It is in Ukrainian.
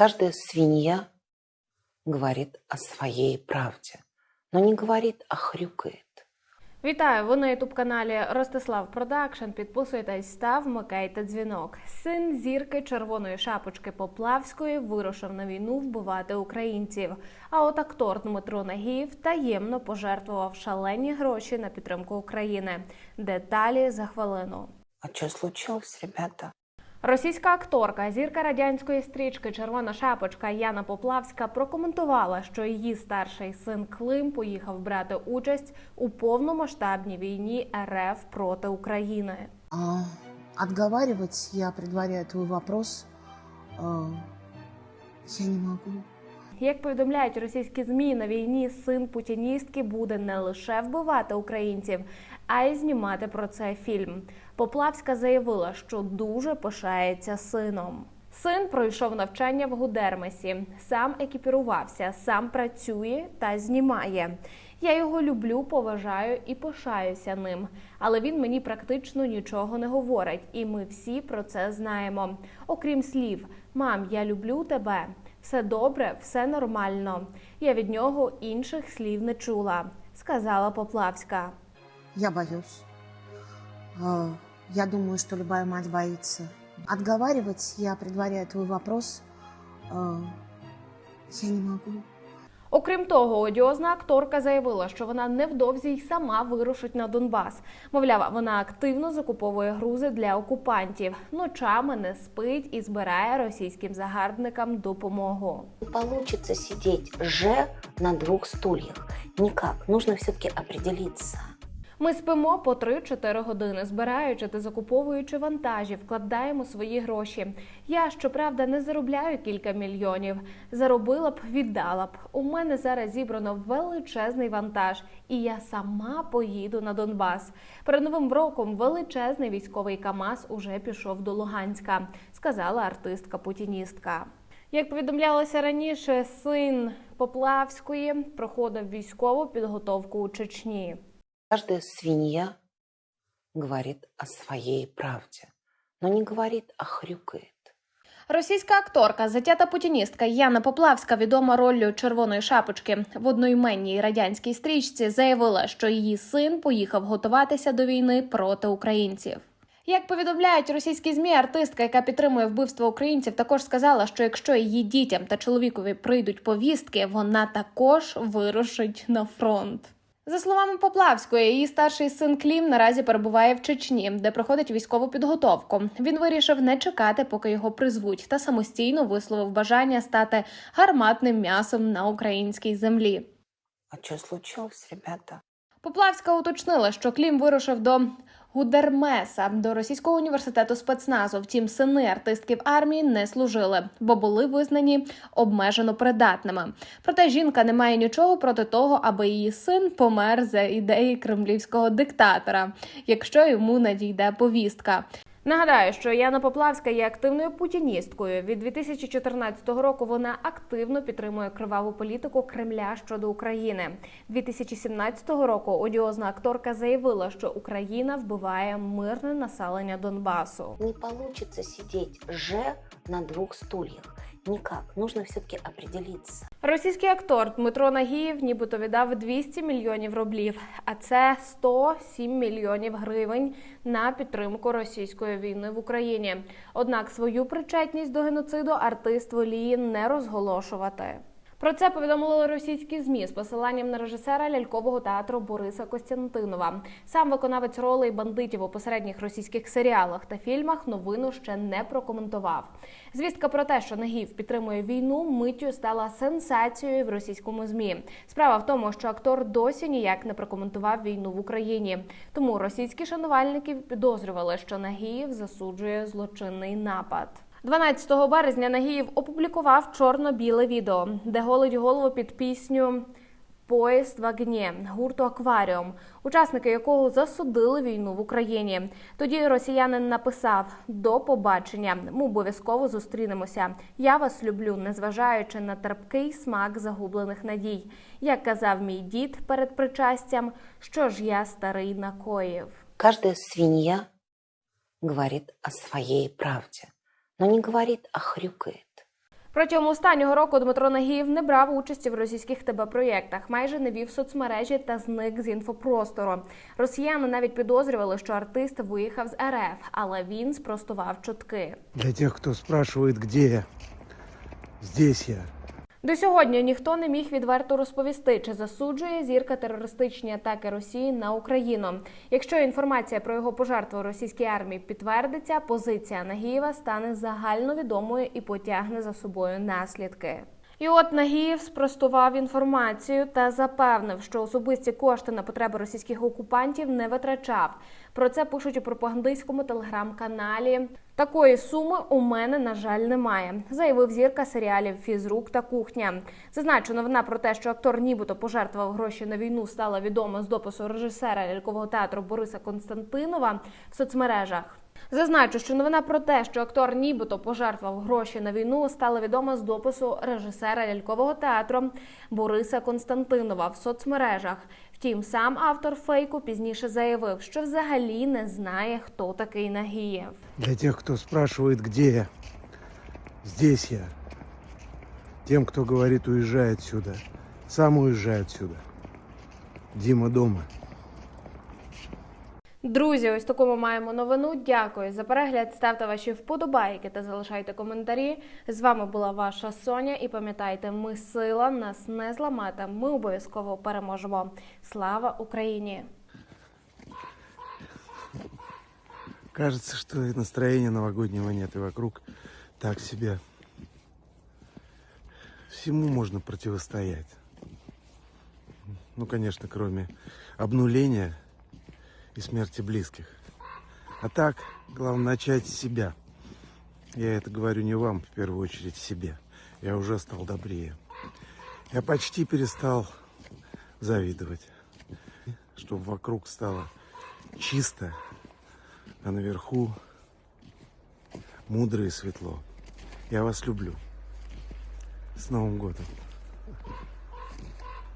Каждая свинья говорит о своей правде, но не говорит, а хрюкает. Вітаю! Ви на ютуб каналі Ростислав Продакшн. Підписуйтесь та вмикайте дзвінок. Син зірки червоної шапочки Поплавської вирушив на війну вбивати українців. А от актор Дмитро Нагіїв таємно пожертвував шалені гроші на підтримку України. Деталі за хвилину. А что случилось, ребята? Російська акторка, зірка радянської стрічки Червона шапочка Яна Поплавська прокоментувала, що її старший син Клим поїхав брати участь у повномасштабній війні РФ проти України. Отговаривать, я предваряю твой вопрос, я не могу. Як повідомляють російські змі, на війні син путіністки буде не лише вбивати українців, а й знімати про це фільм. Поплавська заявила, що дуже пишається сином. Син пройшов навчання в Гудермесі, сам екіпірувався, сам працює та знімає. Я його люблю, поважаю і пишаюся ним. Але він мені практично нічого не говорить, і ми всі про це знаємо. Окрім слів, мам, я люблю тебе. Все добре, все нормально. Я від нього інших слів не чула, сказала Поплавська. Я боюсь. Я думаю, что любая мать боится. Отговаривать, я предваряю твой вопрос, я не могу. Окрім того, одіозна акторка заявила, що вона невдовзі й сама вирушить на Донбас. Мовляв, вона активно закуповує грузи для окупантів, ночами не спить і збирає російським загарбникам допомогу. Не получится сидеть же на двох стульях. Нікак Нужно все-таки определиться. Ми спимо по 3-4 години, збираючи та закуповуючи вантажі, вкладаємо свої гроші. Я щоправда не заробляю кілька мільйонів. Заробила б, віддала б. У мене зараз зібрано величезний вантаж, і я сама поїду на Донбас. Перед новим роком величезний військовий КАМАЗ уже пішов до Луганська, сказала артистка-путіністка. Як повідомлялося раніше, син Поплавської проходив військову підготовку у Чечні. Каждая свинья говорит о своей правде, но не говорит, а хрюкает. Російська акторка, затята путіністка Яна Поплавська, відома роллю червоної шапочки в одноіменній радянській стрічці, заявила, що її син поїхав готуватися до війни проти українців. Як повідомляють російські змі, артистка, яка підтримує вбивство українців, також сказала, що якщо її дітям та чоловікові прийдуть повістки, вона також вирушить на фронт. За словами Поплавської, її старший син Клім наразі перебуває в Чечні, де проходить військову підготовку. Він вирішив не чекати, поки його призвуть, та самостійно висловив бажання стати гарматним м'ясом на українській землі. А що случилось, ребята? Поплавська уточнила, що Клім вирушив до Гудермеса до російського університету спецназу. Втім, сини артистки в армії не служили, бо були визнані обмежено придатними. Проте жінка не має нічого проти того, аби її син помер за ідеї кремлівського диктатора, якщо йому надійде повістка. Нагадаю, що Яна Поплавська є активною путіністкою. Від 2014 року вона активно підтримує криваву політику Кремля щодо України. 2017 року одіозна акторка заявила, що Україна вбиває мирне населення Донбасу. Не получится сидеть же на двух стульях. Никак. Нужно все-таки определиться. Російський актор Дмитро Нагіїв нібито віддав 200 мільйонів рублів, а це 107 мільйонів гривень на підтримку російської війни в Україні. Однак свою причетність до геноциду артист воліє не розголошувати. Про це повідомили російські змі з посиланням на режисера лялькового театру Бориса Костянтинова. Сам виконавець ролей бандитів у посередніх російських серіалах та фільмах новину ще не прокоментував. Звістка про те, що Нагіїв підтримує війну, миттю стала сенсацією в російському змі. Справа в тому, що актор досі ніяк не прокоментував війну в Україні. Тому російські шанувальники підозрювали, що Нагіїв засуджує злочинний напад. 12 березня Нагіїв опублікував чорно-біле відео, де голить голову під пісню Поїзд в огні» гурту Акваріум, учасники якого засудили війну в Україні. Тоді росіянин написав: До побачення. Ми обов'язково зустрінемося. Я вас люблю, незважаючи на терпкий смак загублених надій. Як казав мій дід перед причастям, що ж я старий накоїв. Каждая свинья говорит о своей правде, но не говорит, а хрюкает. Протягом останнього року Дмитро Нагіїв не брав участі в російських ТБ проєктах, майже не вів соцмережі та зник з інфопростору. Росіяни навіть підозрювали, що артист виїхав з РФ, але він спростував чутки. Для тих, хто спрашує, де я, здесь я. До сьогодні ніхто не міг відверто розповісти, чи засуджує зірка терористичні атаки Росії на Україну. Якщо інформація про його пожертву російській армії підтвердиться, позиція Нагієва стане загальновідомою і потягне за собою наслідки. І от Нагієв спростував інформацію та запевнив, що особисті кошти на потреби російських окупантів не витрачав. Про це пишуть у пропагандистському телеграм-каналі. Такої суми у мене, на жаль, немає, заявив зірка серіалів Фізрук та кухня. Зазначу, новина про те, що актор нібито пожертвував гроші на війну, стала відома з допису режисера лялькового театру Бориса Константинова в соцмережах. Зазначу, що новина про те, що актор нібито пожертвував гроші на війну, стала відома з допису режисера лялькового театру Бориса Константинова в соцмережах. Втім, сам автор фейку пізніше заявив, що взагалі не знає, хто такий Нагієв. Для тех, кто спрашивает, где я, здесь я. Тем, кто говорит, уезжай отсюда, сам уезжай отсюда. Дима дома. Друзі, ось таку ми маємо новину. Дякую за перегляд. Ставте ваші вподобайки та залишайте коментарі. З вами була ваша Соня. І пам'ятайте, ми сила, нас не зламати. Ми обов'язково переможемо. Слава Україні! Кажется, что настроения новогоднего нет, и вокруг так себе. Всему можно противостоять. Ну, конечно, кроме обнуления и смерти близких. А так, главное начать с себя. Я это говорю не вам, в первую очередь себе. Я уже стал добрее. Я почти перестал завидовать. Чтобы вокруг стало чисто, а наверху мудро и светло. Я вас люблю. С Новым годом!